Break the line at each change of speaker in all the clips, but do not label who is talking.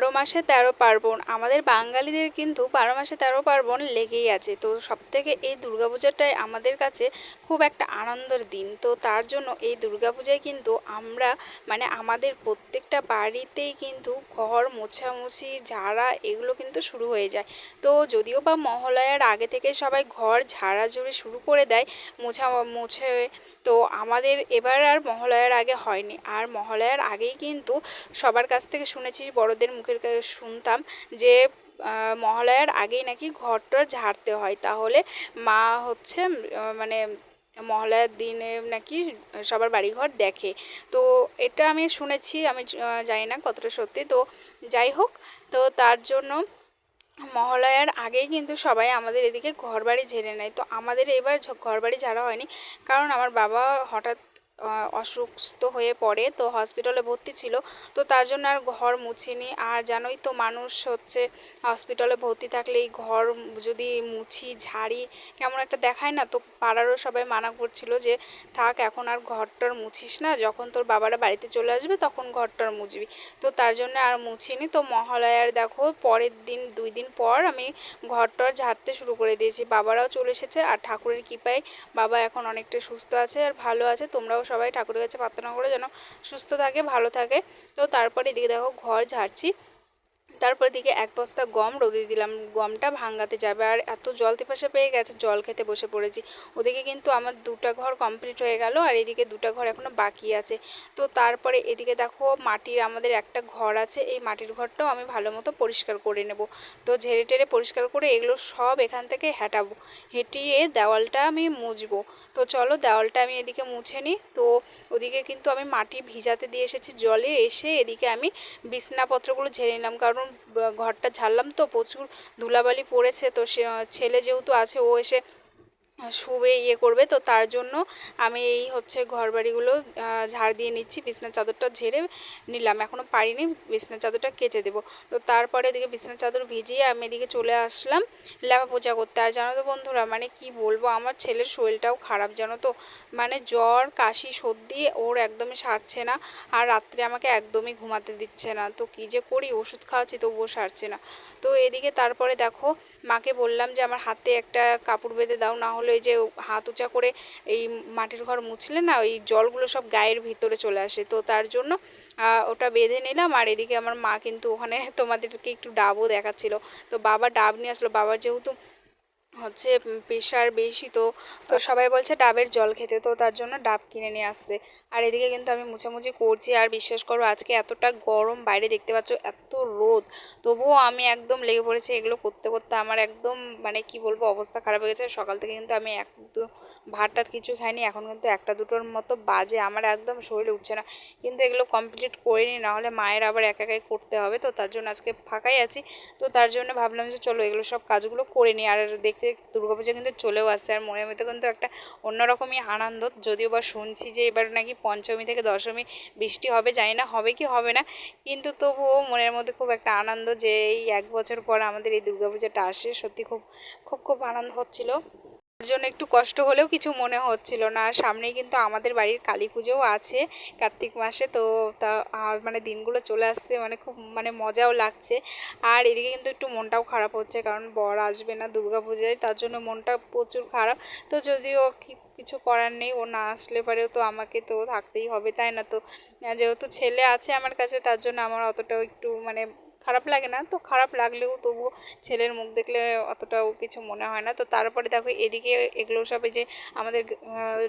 বারো মাসে তেরো পার্বণ। আমাদের বাঙালিদের কিন্তু বারো মাসে তেরো পার্বণ লেগেই আছে। তো সবথেকে এই দুর্গাপূজাটাই আমাদের কাছে খুব একটা আনন্দের দিন। তো তার জন্য এই দুর্গাপূজায় কিন্তু আমরা মানে আমাদের প্রত্যেকটা বাড়িতেই কিন্তু ঘর মোছামুছি, ঝাড়া এগুলো কিন্তু শুরু হয়ে যায়। তো যদিও বা মহালয়ার আগে থেকে সবাই ঘর ঝাড়া ঝাড়াঝুড়ি শুরু করে দেয় মোছা, মুছে, তো আমাদের এবার আর মহালয়ার আগে হয়নি। আর মহালয়ার আগেই কিন্তু সবার কাছ থেকে শুনেছি বড়দের মুখের কা- শুনতাম যে মহালয়ার আগেই নাকি ঘরটা ঝাড়তে হয়। তাহলে মা হচ্ছে মানে মহালয়ার দিনে নাকি সবার বাড়িঘর দেখে। তো এটা আমি শুনেছি, আমি জানি না কতটা সত্যি। তো যাই হোক, তো তার জন্য মহালয়ার আগেই কিন্তু সবাই আমাদের এদিকে ঘরবাড়ি ঝেড়ে নেয়। তো আমাদের এবার ঘরবাড়ি ঝাড়া হয়নি। কারণ আমার বাবা হঠাৎ অসুস্থ হয়ে পড়ে, তো হসপিটালে ভর্তি ছিল। তো তার জন্য আর ঘর মুছিনি। আর জানোই তো মানুষ হচ্ছে হসপিটালে ভর্তি থাকলে এই ঘর যদি মুছি, ঝাড়ি, কেমন একটা দেখায় না? তো পাড়ারও সবাই মানা করছিল যে, থাক, এখন আর ঘরটার মুছিস না। যখন তোর বাবারা বাড়িতে চলে আসবে, তখন ঘরটার মুছবি। তো তার জন্য আর মুছিনি। তো মহালয়ার দেখো, পরের দিন, দুই দিন পর আমি ঘরটর ঝাড়তে শুরু করে দিয়েছি। বাবারাও চলে এসেছে। আর ঠাকুরের কৃপায় বাবা এখন অনেকটা সুস্থ আছে আর ভালো আছে। তোমরাও সবাই ঠাকুরের কাছে প্রার্থনা করে যেন সুস্থ থাকে, ভালো থাকে। তো তারপরে এদিকে দেখো ঘর ঝাড়ছি। তারপর দিকে এক বস্তা গম রোদে দিলাম। গমটা ভাঙাতে যাবে। আর এত জল তেপাসা পেয়ে গেছে, জল খেতে বসে পড়েছি। ওদিকে কিন্তু আমার দুটা ঘর কমপ্লিট হয়ে গেল, আর এদিকে দুটা ঘর এখনও বাকি আছে। তো তারপরে এদিকে দেখো মাটির আমাদের একটা ঘর আছে, এই মাটির ঘরটাও আমি ভালো মতো পরিষ্কার করে নেব। তো ঝেড়ে টেরে পরিষ্কার করে এগুলো সব এখান থেকে হেঁটাবো। হেঁটিয়ে দেওয়ালটা আমি মুছবো। তো চলো দেওয়ালটা আমি এদিকে মুছে নিই। তো ওদিকে কিন্তু আমি মাটি ভিজাতে দিয়ে এসেছি জলে। এসে এদিকে আমি বিছনাপত্রগুলো ঝেড়ে নিলাম। কারণ ঘরটা ঝাড়লাম তো প্রচুর ধুলাবালি পড়েছে তো সে ছেলে যেহেতু আছে ও এসে শুবে ইয়ে করবে। তো তার জন্য আমি এই হচ্ছে ঘরবাড়িগুলো ঝাড় দিয়ে নিচ্ছি। বিছনার চাদরটা ঝেড়ে নিলাম। এখনও পারিনি। বিছনার চাদরটা কেচে দেবো। তো তারপরে এদিকে বিছনার চাদর ভিজিয়ে আমি এদিকে চলে আসলাম লেপা পোচা করতে। আর জানো তো বন্ধুরা মানে কি বলব, আমার ছেলের শরীরটাও খারাপ, জানো তো। মানে জ্বর, কাশি, সর্দি ওর একদমই সারছে না। আর রাত্রে আমাকে একদমই ঘুমাতে দিচ্ছে না। তো কী যে করি, ওষুধ খাওয়াচ্ছি তবুও সারছে না। তো এদিকে তারপরে দেখো, মাকে বললাম যে, আমার হাতে একটা কাপড় বেঁধে দাও, না হলে ওই যে হাত উঁচা করে এই মাটির ঘর মুছলে না, ওই জলগুলো সব গায়ের ভিতরে চলে আসে। তো তার জন্য ওটা বেঁধে নিলাম আর এদিকে আমার মা কিন্তু ওখানে তোমাদেরকে একটু ডাবও দেখাচ্ছিল। তো বাবা ডাব নিয়ে আসলো। বাবার যেহেতু হচ্ছে প্রেশার বেশি তো তো সবাই বলছে ডাবের জল খেতে, তো তার জন্য ডাব কিনে নিয়ে আসছে। আর এদিকে কিন্তু আমি মুছামুছি করছি, আর বিশ্বাস করো আজকে এতটা গরম, বাইরে দেখতে পাচ্ছ এত রোদ। তবুও আমি একদম লেগে পড়েছি এগুলো করতে করতে আমার একদম মানে কি বলব, অবস্থা খারাপ হয়ে গেছে। সকাল থেকে কিন্তু আমি এক ভাত টাত কিছু খাইনি, এখন কিন্তু একটা দুটোর মতো বাজে, আমার একদম শরীরে উঠছে না। কিন্তু এগুলো কমপ্লিট করিনি নাহলে মায়ের আবার একা একাই করতে হবে, তো তার জন্য আজকে ফাঁকাই আছি। তো তার জন্য ভাবলাম যে চলো এগুলো সব কাজগুলো করে নিই, আর দেখতে দেখতে দুর্গাপুজো কিন্তু চলেও আসে আর মনের মধ্যে কিন্তু একটা অন্যরকমই আনন্দ। যদিও বা শুনছি যে এবার নাকি পঞ্চমী থেকে দশমী বৃষ্টি হবে, জানি না হবে কি হবে না, কিন্তু তবুও মনের মধ্যে খুব একটা আনন্দ যে এই এক বছর পর আমাদের এই দুর্গাপূজাটা আসে। সত্যি খুব খুব খুব আনন্দ হচ্ছিল। জন্য একটু কষ্ট হলেও কিছু মনে হচ্ছিল না। আর সামনেই কিন্তু আমাদের বাড়ির কালী পুজোও আছে কার্তিক মাসে, তো তা মানে দিনগুলো চলে আসছে মানে খুব মানে মজাও লাগছে। আর এদিকে কিন্তু একটু মনটাও খারাপ হচ্ছে, কারণ বর আসবে না দুর্গা পূজায়, তার জন্য মনটা প্রচুর খারাপ। তো যদিও কিছু করার নেই, ও না আসলে পারেও তো আমাকে তো থাকতেই হবে, তাই না? তো যেহেতু ছেলে আছে আমার কাছে, তার জন্য আমার অতটাও একটু মানে খারাপ লাগে না। তো খারাপ লাগলেও তবু ছেলের মুখ দেখলে অতটাও কিছু মনে হয় না। তো তারপরে দেখো এদিকে এগুলো সব যে আমাদের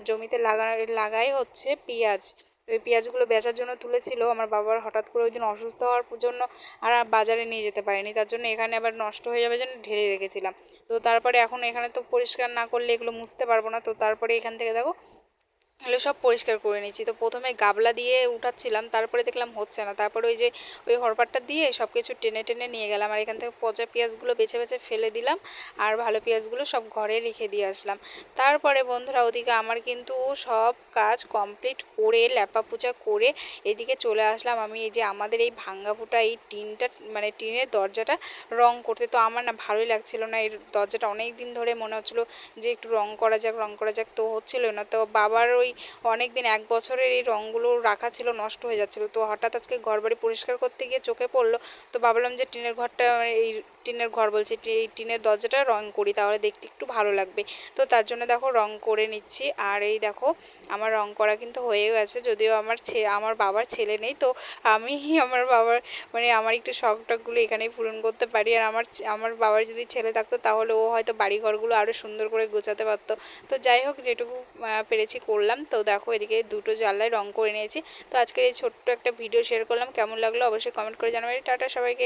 জমিতে লাগা, লাগাই হচ্ছে পেঁয়াজ। তো এই পেঁয়াজগুলো বেচার জন্য তুলেছিল। আমার বাবার হঠাৎ করে ওই দিন অসুস্থ হওয়ার জন্য আর বাজারে নিয়ে যেতে পারিনি। তার জন্য এখানে আবার নষ্ট হয়ে যাবে জন্য ঢেলে রেখেছিলাম। তো তারপরে এখন এখানে তো পরিষ্কার না করলে এগুলো মুছতে পারব না। তো তারপরে এখান থেকে দেখো এগুলো সব পরিষ্কার করে নিচ্ছি তো প্রথমে গাবলা দিয়ে উঠাচ্ছিলাম, তারপরে দেখলাম হচ্ছে না। তারপরে ওই যে, ওই হরপাটটা দিয়ে সব কিছু টেনে টেনে নিয়ে গেলাম। আর এখান থেকে পচা পেঁয়াজগুলো বেছে বেছে ফেলে দিলাম আর ভালো পেঁয়াজগুলো সব ঘরে রেখে দিয়ে আসলাম। তারপরে বন্ধুরা, ওদিকে আমার কিন্তু সব কাজ কমপ্লিট করে ল্যাপা পূজা করে এদিকে চলে আসলাম। আমি এই যে আমাদের এই ভাঙ্গা ফুটা এই টিনটা মানে টিনের দরজাটা রং করতে, তো আমার না ভালোই লাগছিল না। এই দরজাটা অনেক দিন ধরে মনে হচ্ছিল যে একটু রং করা যাক, রং করা যাক তো হচ্ছিল না। তো বাবার ওই অনেক দিন এক বছরের এই রঙগুলো রাখা ছিল, নষ্ট হয়ে যাচ্ছিল। তো হঠাৎ আজকে ঘরবাড়ি পরিষ্কার করতে গিয়ে চোখে পড়ল। তো ভাবলাম যে টিনের ঘরটা এই টিনের ঘর বলছি এই টিনের দরজাটা রং করি, তাহলে দেখতে একটু ভালো লাগবে। তো তার জন্য দেখো রং করে নিচ্ছি। আর এই দেখো, আমার রং করা কিন্তু হয়ে গেছে, যদিও আমার ছে, আমার বাবার ছেলে নেই, তো আমি আমার বাবার মানে আমার একটু শখ টখগুলো এখানেই পূরণ করতে পারি। আর আমার আমার বাবার যদি ছেলে থাকতো, তাহলে ও হয়তো বাড়ি ঘরগুলো আরও সুন্দর করে গোছাতে পারতো। তো যাই হোক, যেটুকু পেরেছি করলাম। তো দেখো, এদিকে দুটো জানলায় রং করে নিয়েছি। তো আজকের এই ছোট্ট একটা ভিডিও শেয়ার করলাম। কেমন লাগল অবশ্যই কমেন্ট করে জানাবে। টাটা সবাইকে।